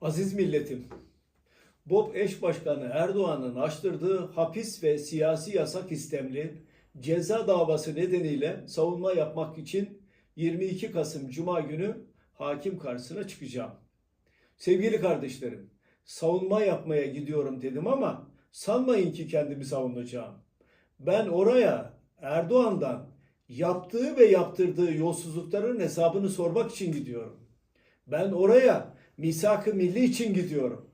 Aziz milletim, BOP eş başkanı Erdoğan'ın açtırdığı hapis ve siyasi yasak istemli ceza davası nedeniyle savunma yapmak için 22 Kasım Cuma günü hakim karşısına çıkacağım. Sevgili kardeşlerim, savunma yapmaya gidiyorum dedim ama sanmayın ki kendimi savunacağım. Ben oraya Erdoğan'dan yaptığı ve yaptırdığı yolsuzlukların hesabını sormak için gidiyorum. Ben oraya misak-ı milli için gidiyorum.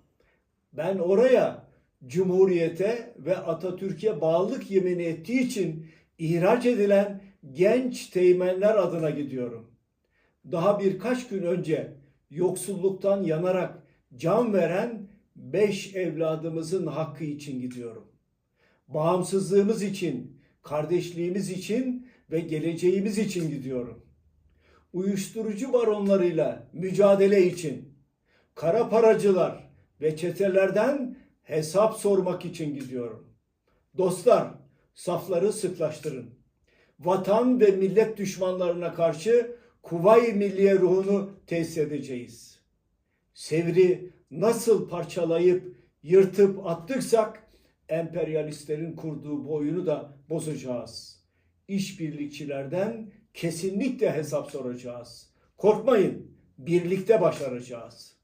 Ben oraya Cumhuriyete ve Atatürk'e bağlılık yemini ettiği için ihraç edilen genç teğmenler adına gidiyorum. Daha birkaç gün önce yoksulluktan yanarak can veren beş evladımızın hakkı için gidiyorum. Bağımsızlığımız için, kardeşliğimiz için ve geleceğimiz için gidiyorum uyuşturucu baronlarıyla mücadele için, kara paracılar ve çetelerden hesap sormak için gidiyorum. Dostlar, safları sıklaştırın. Vatan ve millet düşmanlarına karşı Kuvayi Milliye ruhunu tesis edeceğiz. Sevri nasıl parçalayıp yırtıp attıksak emperyalistlerin kurduğu bu oyunu da bozacağız. İşbirlikçilerden kesinlikle hesap soracağız. Korkmayın, birlikte başaracağız.